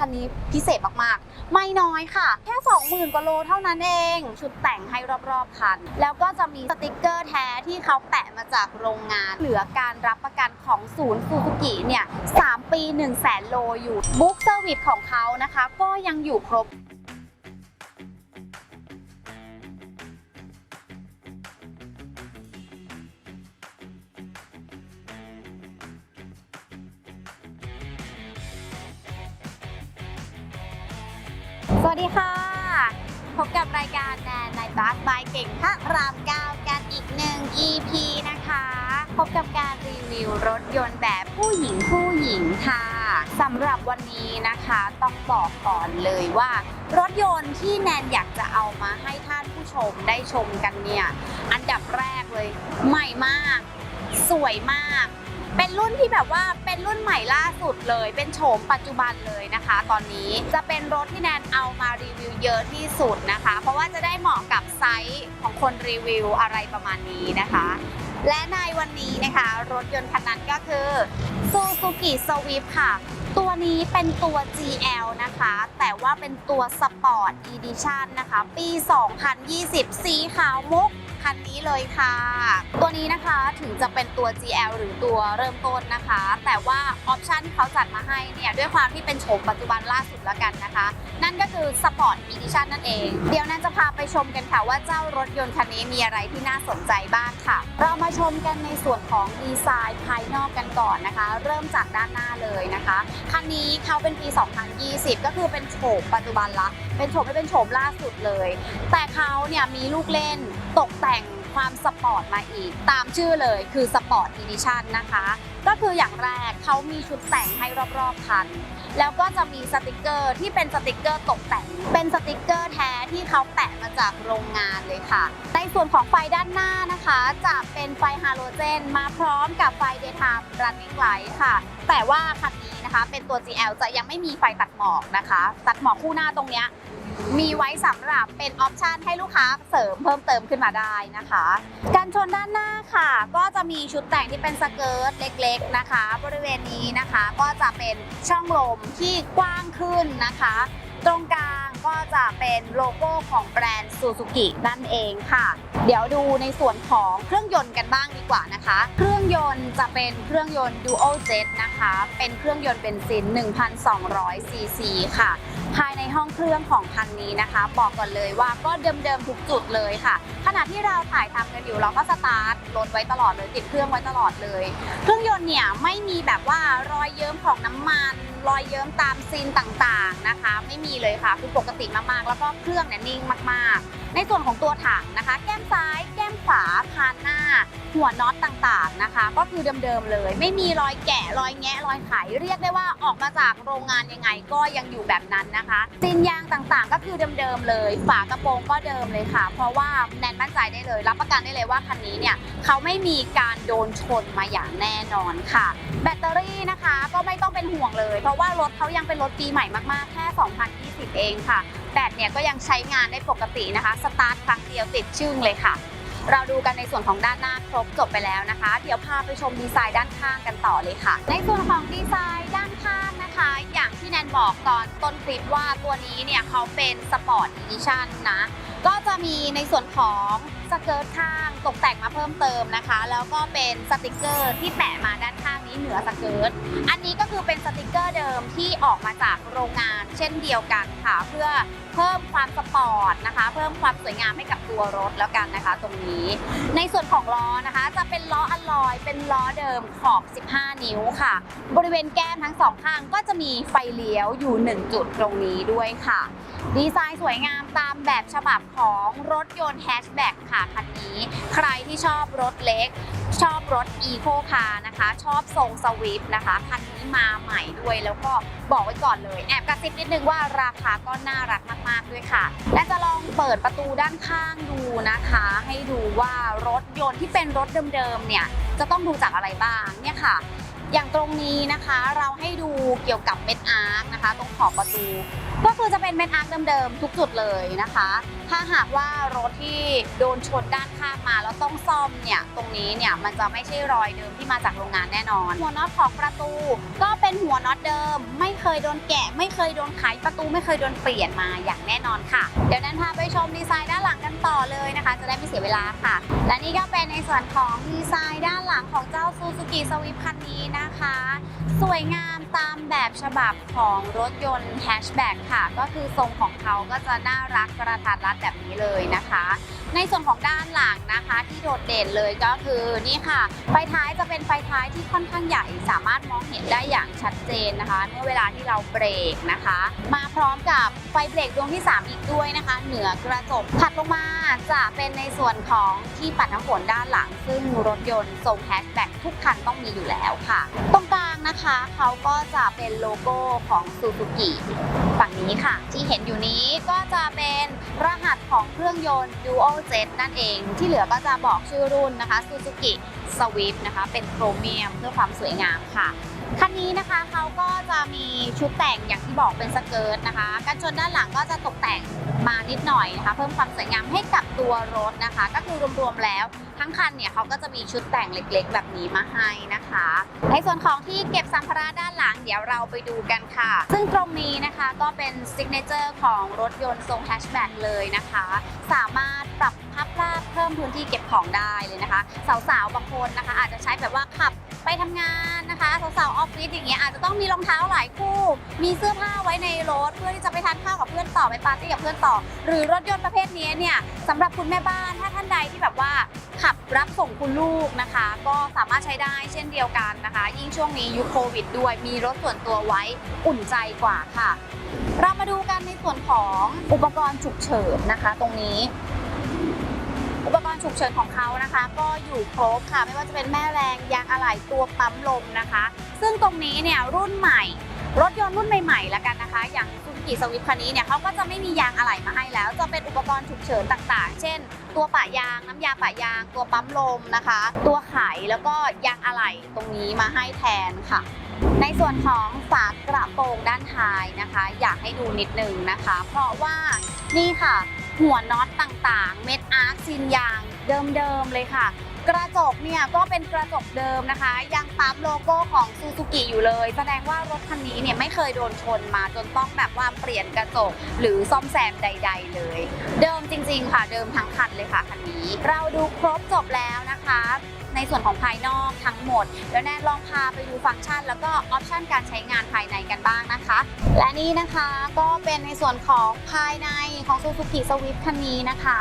คันนี้พิเศษมากๆ ไม่น้อยค่ะ แค่ 20,000กว่าโลเท่านั้นเอง ชุดแต่งให้รอบๆคัน แล้วก็จะมีสติกเกอร์แท้ที่เขาแปะมาจากโรงงาน เหลือการรับประกันของศูนย์ฟูซูกิเนี่ย3ปี 1 0 0 0 0แสนโลอยู่บุ๊กเซอร์วิสของเขานะคะ ก็ยังอยู่ครบ วัสดีค่ะ พบกับรายการแนนในบัสบายเก่งพระรามเก้ากันอีกหนึ่ง EP นะคะ พบกับการรีวิวรถยนต์แบบผู้หญิงผู้หญิงค่ะสำหรับวันนี้นะคะต้องบอกก่อนเลยว่า รถยนต์ที่แนนอยากจะเอามาให้ท่านผู้ชมได้ชมกันเนี่ย อันดับแรกเลย ใหม่มาก สวยมาก เป็นรุ่นที่แบบว่าเป็นรุ่นใหม่ล่าสุดเลย เป็นโฉมปัจจุบันเลยนะคะ ตอนนี้จะเป็นรถที่แนนเอามารีวิวเยอะที่สุดนะคะ เพราะว่าจะได้เหมาะกับไซส์ของคนรีวิวอะไรประมาณนี้นะคะ และในวันนี้นะคะรถยนต์คันนั้นก็คือ Suzuki Swift ค่ะตัวนี้เป็นตัว GL นะคะ แต่ว่าเป็นตัว Sport Edition นะคะ ปี 2020 สีขาวมุก คันนี้เลยค่ะ ตัวนี้นะคะถึงจะเป็นตัว GL หรือตัวเริ่มต้นนะคะ แต่ว่าออปชันที่เขาจัดมาให้เนี่ยด้วยความที่เป็นโฉมปัจจุบันล่าสุดแล้วกันนะคะ นั่นก็คือ Sport Edition นั่นเอง เดี๋ยวนั้นจะพาไปชมกันค่ะว่าเจ้ารถยนต์คันนี้มีอะไรที่น่าสนใจบ้างค่ะ เรามาชมกันในส่วนของดีไซน์ภายนอกกันก่อนนะคะ เริ่มจากด้านหน้าเลยนะคะ คันนี้เขาเป็นปี 2020 ก็คือเป็นโฉมปัจจุบันละ เป็นโฉมไม่เป็นโฉมล่าสุดเลย แต่เขาเนี่ยมีลูกเล่นตกแต่งความสปอร์ตมาอีก ตามชื่อเลยคือสปอร์ตอีดิชันนะคะ ก็คืออย่างแรกเขามีชุดแต่งให้รอบๆคัน แล้วก็จะมีสติกเกอร์ที่เป็นสติกเกอร์ตกแต่ง เป็นสติกเกอร์แท้ที่เขาแปะมาจากโรงงานเลยค่ะ ในส่วนของไฟด้านหน้านะคะ จะเป็นไฟฮาโลเจน มาพร้อมกับไฟ daytime running light ค่ะ แต่ว่าคันนี้นะคะเป็นตัว GL จะยังไม่มีไฟตัดหมอกนะคะ ตัดหมอกคู่หน้าตรงเนี้ย มีไว้สำหรับเป็นออปชันให้ลูกค้าเสริมเพิ่มเติมขึ้นมาได้นะคะ กันชนด้านหน้าค่ะ ก็จะมีชุดแต่งที่เป็นสเกิร์ตเล็ก ๆนะคะ บริเวณนี้นะคะก็จะเป็นช่องลมที่กว้างขึ้นนะคะ ตรงกลางก็จะเป็นโลโก้ของแบรนด์ซูซูกินั่นเองค่ะ เดี๋ยวดูในส่วนของเครื่องยนต์กันบ้างดีกว่านะคะ เครื่องยนต์จะเป็นเครื่องยนต์ Dual Jet นะคะ เป็นเครื่องยนต์เบนซิน 1,200 ซีซีค่ะภายในห้องเครื่องของคันนี้นะคะ บอกก่อนเลยว่าก็เดิมๆทุกจุดเลยค่ะ ขณะที่เราถ่ายทำกันอยู่เราก็สตาร์ทรถไว้ตลอดเลยติดเครื่องไว้ตลอดเลย เครื่องยนต์เนี่ยไม่มีแบบว่ารอยเยิ้มของน้ำมัน รอยเยิ้มตามซีนต่างๆนะคะ ไม่มีเลยค่ะคือปกติมากๆ แล้วก็เครื่องเนี่ยนิ่งมากๆ ในส่วนของตัวถังนะคะ แก้มซ้าย แก้มขวาคานหน้า หัวน็อตต่างๆนะคะ ก็คือเดิมๆเลย ไม่มีรอยแกะรอยแงะรอยไขเรียกได้ว่าออกมาจากโรงงานยังไงก็ยังอยู่แบบนั้นนะคะซีนยางต่างๆ ก็คือเดิมๆเลย ฝากระโปรงก็เดิมเลยค่ะ เพราะว่าแนนมั่นใจได้เลย รับประกันได้เลยว่าคันนี้เนี่ยเขาไม่มีการโดนชนมาอย่างแน่นอนค่ะ แบตเตอรี่นะคะก็ไม่ต้องเป็นห่วงเลย เพราะว่ารถเขายังเป็นรถปีใหม่มากๆแค่2020 เองค่ะ แบตเนี่ยก็ยังใช้งานได้ปกตินะคะสตาร์ทครั้งเดียวติดชึ่งเลยค่ะเราดูกันในส่วนของด้านหน้าครบจบไปแล้วนะคะ เดี๋ยวพาไปชมดีไซน์ด้านข้างกันต่อเลยค่ะ ในส่วนของดีไซน์ด้านข้างนะคะ ที่แนนบอกตอนต้นคลิปว่าตัวนี้เนี่ยเขาเป็นสปอร์ตอีดิชั่นนะ ก็จะมีในส่วนของ สเกิร์ตข้างตกแต่งมาเพิ่มเติมนะคะ แล้วก็เป็นสติกเกอร์ที่แปะมาด้านข้างนี้เหนือสเกิร์ตอันนี้ก็คือเป็นสติกเกอร์เดิมที่ออกมาจากโรงงานเช่นเดียวกันค่ะ เพื่อเพิ่มความสปอร์ตนะคะ เพิ่มความสวยงามให้กับตัวรถแล้วกันนะคะ ตรงนี้ ในส่วนของล้อนะคะ จะเป็นล้ออลลอย เป็นล้อเดิมขอบ 15 นิ้วค่ะ บริเวณแก้มทั้งสองข้างก็จะมีไฟเลี้ยวอยู่ 1 จุดตรงนี้ด้วยค่ะ ดีไซน์สวยงามตามแบบฉบับของรถยนต์แฮชแบ็กค่ะคันนี้ ใครที่ชอบรถเล็ก ชอบรถอีโคคาร์นะคะ ชอบทรงสวิฟนะคะ คันนี้มาใหม่ด้วยแล้วก็บอกไว้ก่อนเลย แอบกระซิบนิดนึงว่าราคาก็น่ารักมากๆด้วยค่ะ และจะลองเปิดประตูด้านข้างดูนะคะ ให้ดูว่ารถยนต์ที่เป็นรถเดิมๆเนี่ยจะต้องดูจากอะไรบ้างเนี่ยค่ะอย่างตรงนี้นะคะเราให้ดูเกี่ยวกับเม็ดอาร์คนะคะ ตรง ขอบประตู ก็คือจะเป็นเม็ดอาร์คเดิมๆทุกจุดเลยนะคะ ถ้าหากว่ารถที่โดนชนด้านข้างมาแล้วต้องซ่อมเนี่ยตรงนี้เนี่ยมันจะไม่ใช่รอยเดิมที่มาจากโรงงานแน่นอน หัวน็อตของประตู ก็เป็นหัวน็อตเดิม ไม่เคยโดนแกะ ไม่เคยโดนไขประตูไม่เคยโดนเปลี่ยนมาอย่างแน่นอนค่ะ เดี๋ยวนั้นพาไปชมดีไซน์ด้านหลังกันต่อเลยนะคะ จะได้ไม่เสียเวลาค่ะ และนี่ก็เป็นในส่วนของดีไซน์ด้านหลังของเจ้า Suzuki Swift คันนี้นะคะ สวยงามตามแบบฉบับของรถยนต์แฮชแบ็กค่ะ ก็คือทรงของเขาก็จะน่ารักกระทัดรัดแบบนี้เลยนะคะ ในส่วนของด้านหลังนะคะที่โดดเด่นเลยก็คือนี่ค่ะ ไฟท้ายจะเป็นไฟท้ายที่ค่อนข้างใหญ่ สามารถมองเห็นได้อย่างชัดเจนนะคะ เมื่อเวลาที่เราเบรกนะคะ มาพร้อมกับไฟเบรกดวงที่ 3 อีกด้วยนะคะ เหนือกระจกถัดลงมาจะเป็นในส่วนของที่ปัดน้ำฝนด้านหลัง ซึ่งรถยนต์ทรงแฮชแบ็กทุกคันต้องมีอยู่แล้วค่ะ ตรงกลางนะคะเขาก็จะเป็นโลโก้ของซูซูกิฝั่งนี้ค่ะ ที่เห็นอยู่นี้ก็จะเป็นรหัสของเครื่องยนต์ Dual Jet นั่นเอง ที่เหลือก็จะบอกชื่อรุ่นนะคะ Suzuki Swift นะคะ เป็นโครเมียมเพื่อความสวยงามค่ะคันนี้นะคะเขาก็จะมีชุดแต่งอย่างที่บอกเป็นสเกิร์ตนะคะกันชนด้านหลังก็จะตกแต่ง มานิดหน่อยนะคะ เพิ่มความสวยงามให้กับตัวรถนะคะ ก็คือรวมๆแล้วทั้งคันเนี่ยเขาก็จะมีชุดแต่งเล็กๆ แบบนี้มาให้นะคะ ในส่วนของที่เก็บสัมภาระด้านหลังเดี๋ยวเราไปดูกันค่ะ ซึ่งตรงนี้นะคะก็เป็นซิกเนเจอร์ของรถยนต์ทรงแฮชแบ็กเลยนะคะ สามารถปรับพับลาดเพิ่มพื้นที่เก็บของได้เลยนะคะ สาวๆบางคนนะคะ อาจจะใช้แบบว่าขับ ไปทำงานนะคะสาวๆออฟฟิศอย่างเงี้ยอาจจะต้องมีรองเท้าหลายคู่ มีเสื้อผ้าไว้ในรถ เพื่อที่จะไปทานข้าวกับเพื่อนต่อไปปาร์ตี้กับเพื่อนต่อ หรือรถยนต์ประเภทนี้เนี่ยสำหรับคุณแม่บ้านถ้าท่านใดที่แบบว่าขับรับส่งคุณลูกนะคะ ก็สามารถใช้ได้เช่นเดียวกันนะคะ ยิ่งช่วงนี้ยุคโควิดด้วยมีรถส่วนตัวไว้อุ่นใจกว่าค่ะ เรามาดูกันในส่วนของอุปกรณ์ฉุกเฉินนะคะ ตรงนี้ อุปกรณ์ฉุกเฉินของเขานะคะ ก็อยู่ครบค่ะ ไม่ว่าจะเป็นแม่แรงยางอะไหล่ตัวปั๊มลมนะคะ ซึ่งตรงนี้เนี่ยรุ่นใหม่ รถยนต์รุ่นใหม่ๆแล้วกันนะคะ อย่างซูซูกิสวิฟคันนี้เนี่ยเขาก็จะไม่มียางอะไหล่มาให้แล้ว จะเป็นอุปกรณ์ฉุกเฉินต่าง ๆ เช่น ตัวปะยางน้ำยาปะยาง ตัวปั๊มลมนะคะ ตัวไขแล้วก็ยางอะไหล่ตรงนี้มาให้แทนค่ะในส่วนของฝากระโปรงด้านท้ายนะคะ อยากให้ดูนิดนึงนะคะ เพราะว่านี่ค่ะ หัวน็อตต่างๆ เม็ดอาร์คซินยางเดิมๆเลยค่ะ กระจกเนี่ยก็เป็นกระจกเดิมนะคะ ยังปั๊มโลโก้ของซูซูกิอยู่เลย แสดงว่ารถคันนี้เนี่ยไม่เคยโดนชนมาจนต้องแบบว่าเปลี่ยนกระจกหรือซ่อมแซมใด ๆ เลย เดิมจริง ๆ ค่ะเดิมทั้งคันเลยค่ะคันนี้ เราดูครบจบแล้วนะคะ ในส่วนของภายนอกทั้งหมด แล้วแนนลองพาไปดูฟังก์ชัน แล้วก็ออปชันการใช้งานภายในกันบ้างนะคะ และนี่นะคะก็เป็นในส่วนของภายในของ Suzuki Swift คันนี้นะคะ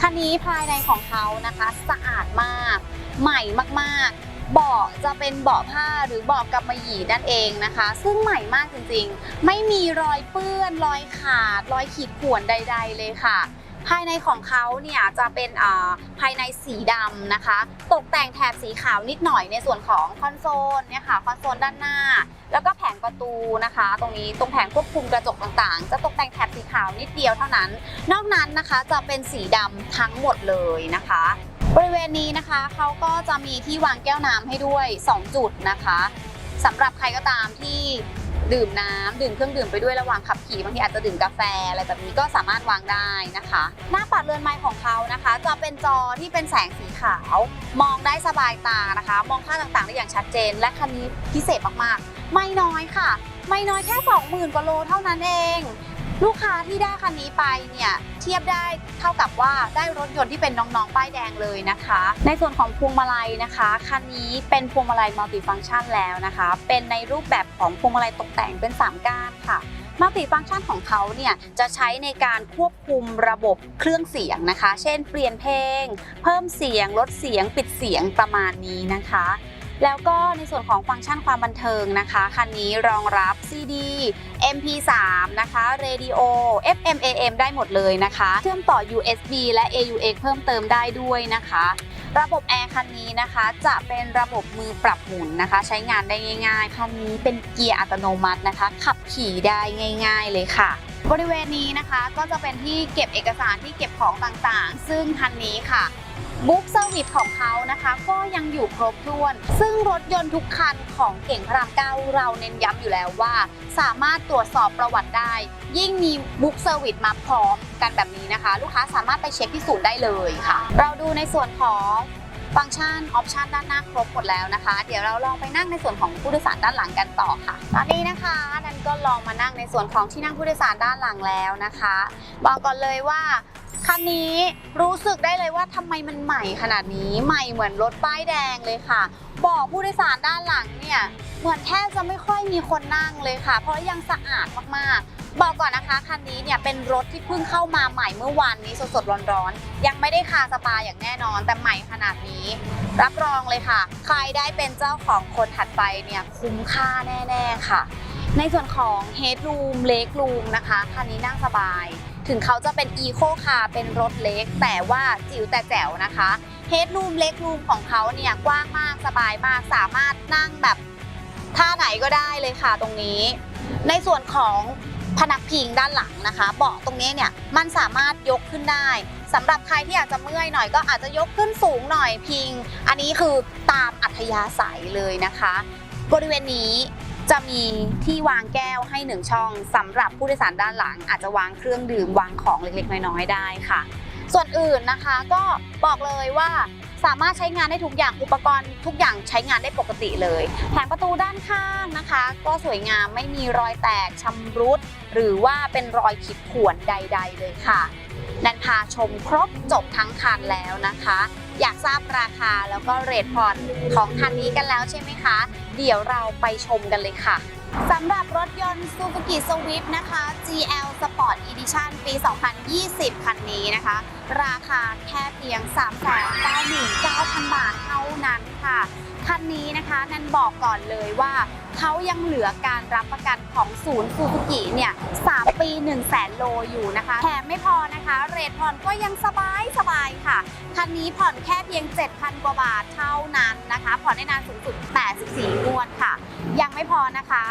คันนี้ภายในของเขานะคะสะอาดมาก ใหม่มากๆ เบาะจะเป็นเบาะผ้าหรือเบาะกำมะหยี่นั่นเองนะคะ ซึ่งใหม่มากจริงๆ ไม่มีรอยเปื้อน รอยขาด รอยขีดข่วนใด ๆ เลยค่ะ ภายในของเขาเนี่ยจะเป็นอ่าภายในสีดำนะคะ ตกแต่งแถบสีขาวนิดหน่อยในส่วนของคอนโซลเนี่ยค่ะคอนโซลด้านหน้า แล้วก็แผงประตูนะคะ ตรงนี้ตรงแผงควบคุมกระจกต่างๆ จะตกแต่งแถบสีขาวนิดเดียวเท่านั้น นอกนั้นนะคะจะเป็นสีดำทั้งหมดเลยนะคะ บริเวณนี้นะคะเขาก็จะมีที่วางแก้วน้ำให้ด้วย 2 จุดนะคะสำหรับใครก็ตามที่ ดื่มน้ำดื่มเครื่องดื่มไปด้วยระหว่างขับขี่บางทีอาจจะดื่มกาแฟอะไรแบบนี้ก็สามารถวางได้นะคะ หน้าปัดเรือนไม้ของเขานะคะ จะเป็นจอที่เป็นแสงสีขาว มองได้สบายตานะคะ มองค่าต่างๆได้อย่างชัดเจน และคันนี้พิเศษมากๆ ไม่น้อยค่ะ ไม่น้อยแค่ 20,000กว่าโลเท่านั้นเอง ลูกค้าที่ได้คันนี้ไปเนี่ยเทียบได้เท่ากับว่าได้รถยนต์ที่เป็นน้องๆป้ายแดงเลยนะคะ ในส่วนของพวงมาลัยนะคะคันนี้เป็นพวงมาลัยมัลติฟังก์ชันแล้วนะคะ เป็นในรูปแบบของพวงมาลัยตกแต่งเป็น 3 ก้านค่ะมัลติฟังก์ชันของเขาเนี่ยจะใช้ในการควบคุมระบบเครื่องเสียงนะคะ เช่นเปลี่ยนเพลง เพิ่มเสียงลดเสียงปิดเสียงประมาณนี้นะคะ แล้วก็ในส่วนของฟังก์ชันความบันเทิงนะคะ คันนี้รองรับ CD MP3 นะคะ Radio FM AM ได้หมดเลยนะคะ เชื่อมต่อ USB และ AUX เพิ่มเติมได้ด้วยนะคะ ระบบแอร์คันนี้นะคะจะเป็นระบบมือปรับหมุนนะคะ ใช้งานได้ง่ายๆ คันนี้เป็นเกียร์อัตโนมัตินะคะ ขับขี่ได้ง่าย ๆ เลยค่ะบริเวณนี้นะคะก็จะเป็นที่เก็บเอกสารที่เก็บของต่างๆ ซึ่งคันนี้ค่ะ บุ๊กเซอร์วิสของเขานะคะ ก็ยังอยู่ครบถ้วน ซึ่งรถยนต์ทุกคันของเก่งพระรามเก้าเราเน้นย้ำอยู่แล้วว่า สามารถตรวจสอบประวัติได้ ยิ่งมีบุ๊กเซอร์วิสมาพร้อมกันแบบนี้นะคะ ลูกค้าสามารถไปเช็คที่ศูนย์ได้เลยค่ะ เราดูในส่วนของฟังก์ชันออปชันด้านหน้าครบหมดแล้วนะคะ เดี๋ยวเราลองไปนั่งในส่วนของผู้โดยสารด้านหลังกันต่อค่ะ ตอนนี้นะคะนันก็ลองมานั่งในส่วนของที่นั่งผู้โดยสารด้านหลังแล้วนะคะ บอกก่อนเลยว่า คันนี้รู้สึกได้เลยว่าทำไมมันใหม่ขนาดนี้ใหม่เหมือนรถป้ายแดงเลยค่ะเบอกผู้โดยสารด้านหลังเนี่ยเหมือนแทบจะไม่ค่อยมีคนนั่งเลยค่ะ เพราะยังสะอาดมากๆ บอกก่อนนะคะคันนี้เนี่ยเป็นรถที่เพิ่งเข้ามาใหม่เมื่อวานนี้สดๆร้อนๆยังไม่ได้คาสปาอย่างแน่นอน แต่ใหม่ขนาดนี้ รับรองเลยค่ะ ใครได้เป็นเจ้าของคนถัดไปเนี่ยคุ้มค่าแน่ ๆค่ะ ในส่วนของ Headroom Leg Room นะคะคันนี้นั่งสบาย ถึงเขาจะเป็น Eco Car เป็นรถเล็ก แต่ว่าจิ๋วแต่แจ๋วนะคะ Headroom Leg Room ของเขาเนี่ยกว้างมากสบายมากสามารถนั่งแบบท่าไหนก็ได้เลยค่ะตรงนี้ ในส่วนของพนักพิงด้านหลังนะคะเบาะตรงนี้เนี่ยมันสามารถยกขึ้นได้สำหรับใครที่อยากจะเมื่อยหน่อยก็อาจจะยกขึ้นสูงหน่อยพิง อันนี้คือตามอัธยาศัยเลยนะคะ บริเวณนี้ จะมีที่วางแก้วให้หนึ่งช่องสำหรับผู้โดยสารด้านหลัง อาจจะวางเครื่องดื่มวางของเล็กๆ น้อยๆได้ค่ะ ส่วนอื่นนะคะก็บอกเลยว่าสามารถใช้งานได้ทุกอย่างอุปกรณ์ทุกอย่างใช้งานได้ปกติเลยแผงประตูด้านข้างนะคะ ก็สวยงามไม่มีรอยแตกชำรุด หรือว่าเป็นรอยขีดข่วนใด ๆ เลยค่ะ นันพาชมครบจบทั้งคันแล้วนะคะ อยากทราบราคาแล้วก็เรทผ่อนของคันนี้กันแล้วใช่ไหมคะ เดี๋ยวเราไปชมกันเลยค่ะสำหรับรถยนต์ Suzuki Swift นะคะ GL Sport Edition ปี 2020 คันนี้นะคะ ราคาแค่เพียง 399,000 บาทเท่านั้นค่ะ คันนี้นะคะนันบอกก่อนเลยว่า เขายังเหลือการรับประกันของศูนย์ซูซูกิเนี่ย3ปี 1 0 0 0 0แสนโลอยู่นะคะแถมไม่พอนะคะ เรทผ่อนก็ยังสบายสบายค่ะ คันนี้ผ่อนแค่เพียง 7,000 กว่าบาทเท่านั้นนะคะ ผ่อนได้นานสูงสุด 84งวดค่ะ ยังไม่พอนะคะ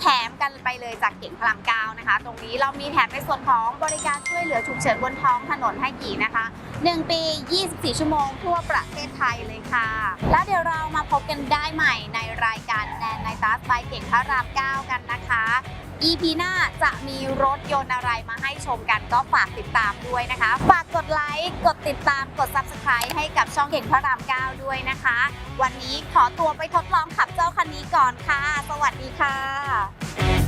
แถมกันไปเลยจากเก่งพลังก้านะคะ ตรงนี้เรามีแถมในส่วนของบริการช่วยเหลือฉุกเฉินบนท้องถนนให้กี่นะคะ 1 ปี 24 ชั่วโมงทั่วประเทศไทยเลยค่ะ แล้วเดี๋ยวเรามาพบกันได้ใหม่ในรายการแนนในตัสไปเก่งพระรามเก้ากันนะคะ EP หน้าจะมีรถยนต์อะไรมาให้ชมกันก็ฝากติดตามด้วยนะคะ ฝากกดไลค์ กดติดตาม กด Subscribe ให้กับช่องเก่งพระราม 9 ด้วยนะคะ วันนี้ขอตัวไปทดลองขับเจ้าคันนี้ก่อนค่ะ สวัสดีค่ะ